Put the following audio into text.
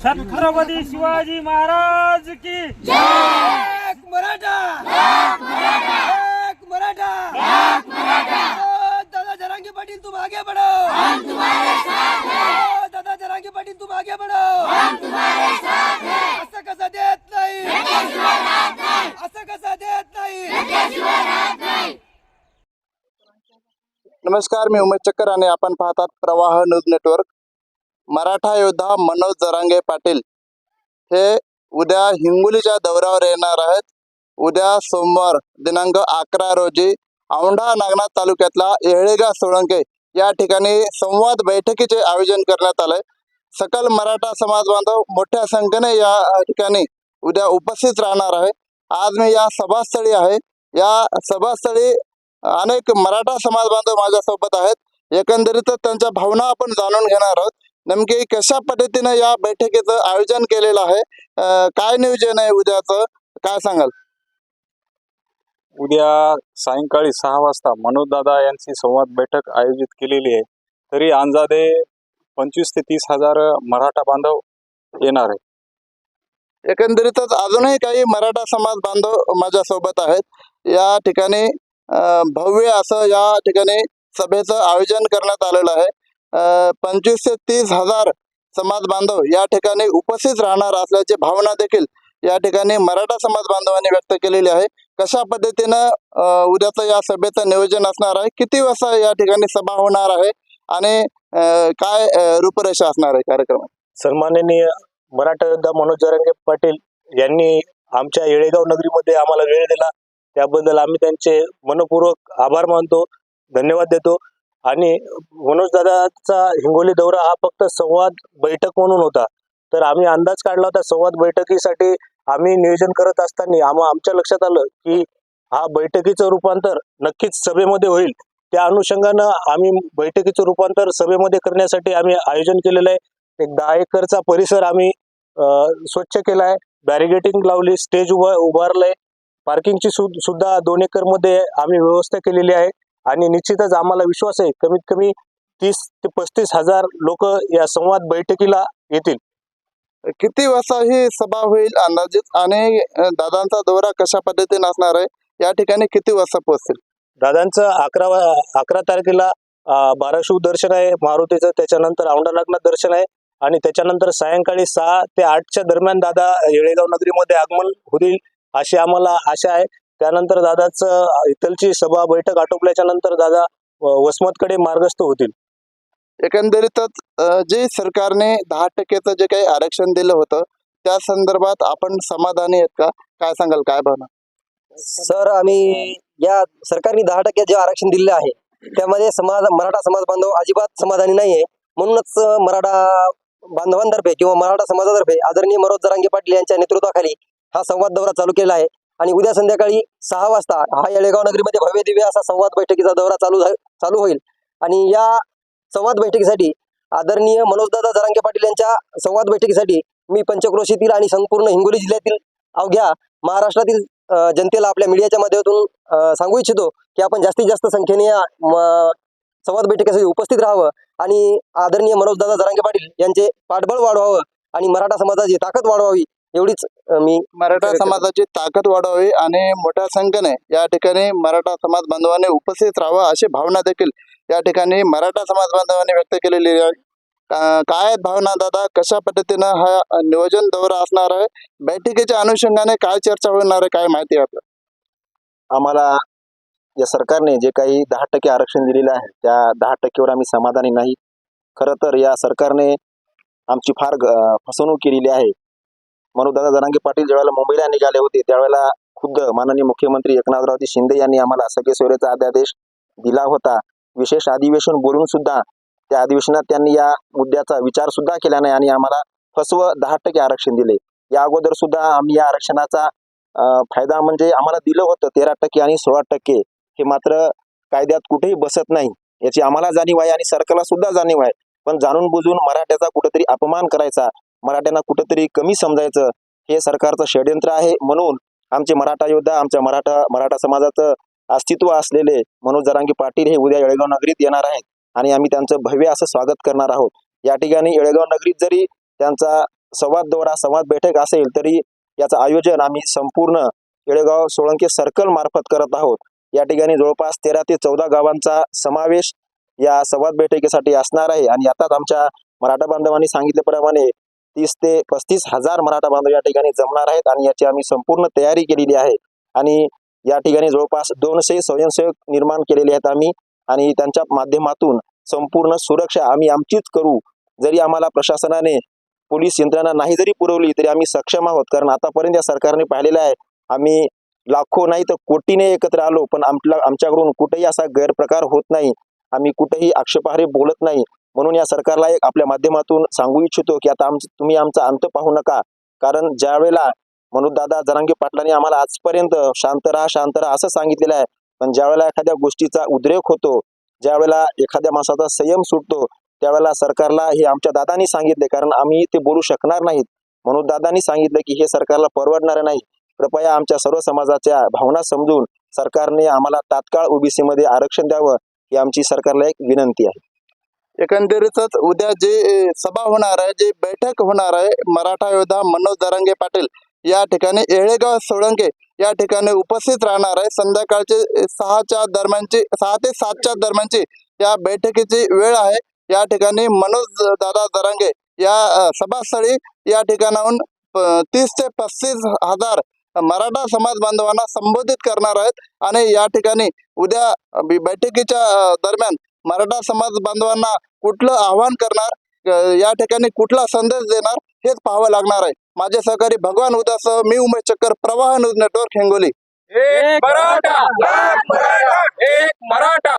छत्रपती शिवाजी महाराज की। एक मराठा। एक मराठा। दादा जरांगी पाटील तुम आगे बढ़ो। दादा जरांगी पाटील तुम आगे बढ़ो। असं कसं देत नाही। असं कसं देत नाही। नमस्कार मी उमेश चक्कर आणि आपण पाहतात प्रवाह न्यूज़ नेटवर्क. मराठा योद्धा मनोज जरांगे पाटील हे उद्या हिंगोलीच्या दौऱ्यावर येणार आहेत. उद्या सोमवार दिनांक अकरा रोजी औंढा नागनाथ तालुक्यातला येळेगा सोळंके या ठिकाणी संवाद बैठकीचे आयोजन करण्यात आलंय. सकल मराठा समाज बांधव मोठ्या संख्येने या ठिकाणी उद्या उपस्थित राहणार आहे. आज मी या सभास्थळी आहे. या सभास्थळी अनेक मराठा समाज बांधव माझ्यासोबत आहेत. एकंदरीतच त्यांच्या भावना आपण जाणून घेणार आहोत. नेमकी कशा पद्धतीने या बैठकीचं आयोजन केलेलं आहे? काय नियोजन आहे उद्याचं? काय सांगाल? उद्या सायंकाळी सहा वाजता मनोजदादा यांची संवाद बैठक आयोजित केलेली आहे. तरी अंदाजे पंचवीस ते तीस हजार मराठा बांधव येणार आहे एकंदरीतच अजूनही काही मराठा समाज बांधव माझ्यासोबत आहेत. या ठिकाणी भव्य असं या ठिकाणी सभेचं आयोजन करण्यात आलेलं आहे. पंचवीस ते तीस हजार समाज बांधव या ठिकाणी उपस्थित राहणार असल्याची भावना देखील या ठिकाणी मराठा समाज बांधवांनी व्यक्त केलेली आहे. कशा पद्धतीनं उद्याचं या सभेचं नियोजन असणार आहे? किती वाजता या ठिकाणी सभा होणार आहे? आणि काय रूपरेषा असणार आहे कार्यक्रम सन्माननीय मराठा योद्धा मनोज जरंगे पाटील यांनी आमच्या येळेगाव नगरीमध्ये आम्हाला वेळ दिला. त्याबद्दल आम्ही त्यांचे मनपूर्वक आभार मानतो धन्यवाद देतो. आणि मनोज दादाचा हिंगोली दौरा हा फक्त संवाद बैठक म्हणून होता. तर आम्ही अंदाज काढला होता संवाद बैठकीसाठी आम्ही नियोजन करत असताना आम्हा आमच्या लक्षात आलं की हा बैठकीचं रूपांतर नक्कीच सभेमध्ये होईल. त्या अनुषंगानं आम्ही बैठकीचं रूपांतर सभेमध्ये करण्यासाठी आम्ही आयोजन केलेलं आहे. एक दहा एकरचा परिसर आम्ही स्वच्छ स्वच्छ केलाय बॅरिगेटिंग लावली स्टेज उभा उभारलंय. पार्किंगची सु- सुद्धा दोन एकरमध्ये आम्ही व्यवस्था केलेली आहे. आणि निश्चितच आम्हाला विश्वास आहे कमीत कमी तीस ते पस्तीस हजार लोक या संवाद बैठकीला येतील. किती वाजता ही सभा होईल अंदाजित आणि दादांचा दौरा कशा पद्धतीने असणार आहे? या ठिकाणी किती वाजता पोहोचतील? दादांचं अकरा अकरा तारखेला अ, बाराशू दर्शन आहे मारुतीचं त्याच्यानंतर औंढा नागनाथ दर्शन आहे आणि त्याच्यानंतर सायंकाळी सहा ते आठच्या दरम्यान दादा येळेगाव नगरीमध्ये आगमन होतील अशी आम्हाला आशा आहे. त्यानंतर दादाचं इथलची सभा बैठक आटोपल्याच्या नंतर दादा वसमतकडे मार्गस्थ होतील. एकंदरीतच जे सरकारने दहा टक्क्याचं जे काही आरक्षण दिलं होतं त्या संदर्भात आपण समाधानी आहेत का? काय सांगाल? काय भावना? सर आम्ही या सरकारने दहा टक्के जे आरक्षण दिलेलं आहे त्यामध्ये समाज मराठा समाज बांधव अजिबात समाधानी नाही आहे म्हणूनच मराठा बांधवांतर्फे किंवा मराठा समाजातर्फे आदरणीय मनोज जरांगे पाटील यांच्या नेतृत्वाखाली हा संवाद दौरा चालू केला आहे. आणि उद्या संध्याकाळी सहा वाजता हा येळेगाव नगरीमध्ये भव्य दिव्य असा संवाद बैठकीचा दौरा चालू चालू होईल. आणि या संवाद बैठकीसाठी आदरणीय मनोजदादा जरांगे पाटील यांच्या संवाद बैठकीसाठी मी पंचक्रोशीतील आणि संपूर्ण हिंगोली जिल्ह्यातील अवघ्या महाराष्ट्रातील जनतेला आपल्या मीडियाच्या माध्यमातून सांगू इच्छितो की आपण जास्तीत जास्त संख्येने या संवाद बैठकीसाठी उपस्थित राहावं आणि आदरणीय मनोजदादा जरांगे पाटील यांचे पाठबळ वाढवावं आणि मराठा समाजाची ताकद वाढवावी एवढीच मी मराठा समाजाची ताकद वाढवावी आणि मोठ्या संख्येने या ठिकाणी मराठा समाज बांधवांनी उपस्थित राहावं अशी भावना देखील या ठिकाणी मराठा समाज बांधवांनी व्यक्त केलेली आहे. का- काय आहेत भावना दादा? कशा पद्धतीनं हा नियोजन दौरा असणार आहे? बैठकीच्या अनुषंगाने काय चर्चा होणार आहे? काय माहिती आहे आपल्याला? आम्हाला या सरकारने जे काही दहा टक्के आरक्षण दिलेलं आहे त्या दहा टक्केवर आम्ही समाधानी नाही. खरं तर या सरकारने आमची फार फसवणूक केलेली आहे. मनोजदादा जरांगे पाटील ज्यावेळेला मुंबईला निघाले होते त्यावेळेला खुद्द माननीय मुख्यमंत्री एकनाथरावजी शिंदे यांनी आम्हाला सगळे सोयरेचा अध्यादेश दिला होता. विशेष अधिवेशन बोलून सुद्धा त्या अधिवेशनात त्यांनी या मुद्द्याचा विचार सुद्धा केला नाही आणि आम्हाला फसव दहा टक्के आरक्षण दिले. या अगोदर सुद्धा आम्ही या आरक्षणाचा फायदा म्हणजे आम्हाला दिलं होतं तेरा टक्के आणि सोळा टक्के. हे मात्र कायद्यात कुठेही बसत नाही. याची आम्हाला जाणीव आहे आणि सरकारला सुद्धा जाणीव आहे. पण जाणून बुजून मराठ्याचा कुठेतरी अपमान करायचा मराठ्यांना कुठेतरी कमी समजायचं हे सरकारचं षडयंत्र आहे. म्हणून आमचे मराठा योद्धा आमच्या मराठा मराठा समाजाचं अस्तित्व असलेले मनोज जरांगी पाटील हे उद्या येळेगाव नगरीत येणार आहेत. आणि आम्ही त्यांचं भव्य असं स्वागत करणार आहोत. या ठिकाणी येळेगाव नगरीत जरी त्यांचा संवाद दौरा संवाद बैठक असेल तरी याचं आयोजन आम्ही संपूर्ण येळेगाव सोळंके सर्कल मार्फत करत आहोत. या ठिकाणी जवळपास तेरा ते चौदा गावांचा समावेश या संवाद बैठकीसाठी असणार आहे. आणि आताच आमच्या मराठा बांधवांनी सांगितल्याप्रमाणे तीस ते पस्तीस हजार मराठा बांधव या ठिकाणी जमणार आहेत आणि याची आम्ही संपूर्ण तयारी केलेली आहे. आणि या ठिकाणी जवळपास दोनशे स्वयंसेवक निर्माण केलेले आहेत आम्ही आणि त्यांच्या माध्यमातून संपूर्ण सुरक्षा आम्ही आमचीच करू. जरी आम्हाला प्रशासनाने पोलीस यंत्रणा नाही जरी पुरवली तरी आम्ही सक्षम आहोत. कारण आतापर्यंत या सरकारने पाहिलेलं आहे आम्ही लाखो नाही तर कोटीने एकत्र आलो पण आमच्या आमच्याकडून कुठेही असा गैरप्रकार होत नाही. आम्ही कुठेही आक्षेपार्ह बोलत नाही. म्हणून या सरकारला एक आपल्या माध्यमातून सांगू इच्छितो की आता आम तुम्ही आमचा अंत पाहू नका. कारण ज्या वेळेला दादा जरांगे पाटलांनी आम्हाला आजपर्यंत शांत राहा शांत राहा असं सांगितलेलं आहे पण ज्यावेळेला एखाद्या गोष्टीचा उद्रेक होतो ज्यावेळेला एखाद्या माणसाचा संयम सुटतो त्यावेळेला सरकारला हे आमच्या दादांनी सांगितले कारण आम्ही ते बोलू शकणार नाहीत. म्हणून दादानी सांगितलं की हे सरकारला परवडणार नाही. कृपया आमच्या सर्व समाजाच्या भावना समजून सरकारने आम्हाला तात्काळ ओबीसी मध्ये आरक्षण द्यावं ही आमची सरकारला एक विनंती आहे. एकंदरीतच उद्या जे सभा होणार आहे जे बैठक होणार आहे मराठा योद्धा मनोज दरंगे पाटील या ठिकाणी येळेगाव सोळंके या ठिकाणी उपस्थित राहणार आहे. संध्याकाळचे सहाच्या दरम्यानची सहा ते सातच्या दरम्यानची या बैठकीची वेळ आहे. या ठिकाणी मनोज दादा दरांगे या सभास्थळी या ठिकाणाहून तीस ते पस्तीस हजार मराठा समाज बांधवांना संबोधित करणार आहेत. आणि या ठिकाणी उद्या बैठकीच्या दरम्यान मराठा समाज बांधवांना कुठलं आव्हान करणार या ठिकाणी कुठला संदेश देणार हेच पाहावं लागणार आहे. माझे सहकारी भगवान उदासह मी उमेश चक्कर प्रवाह न्यूज नेटवर्क हिंगोली. एक मराठा एक मराठा.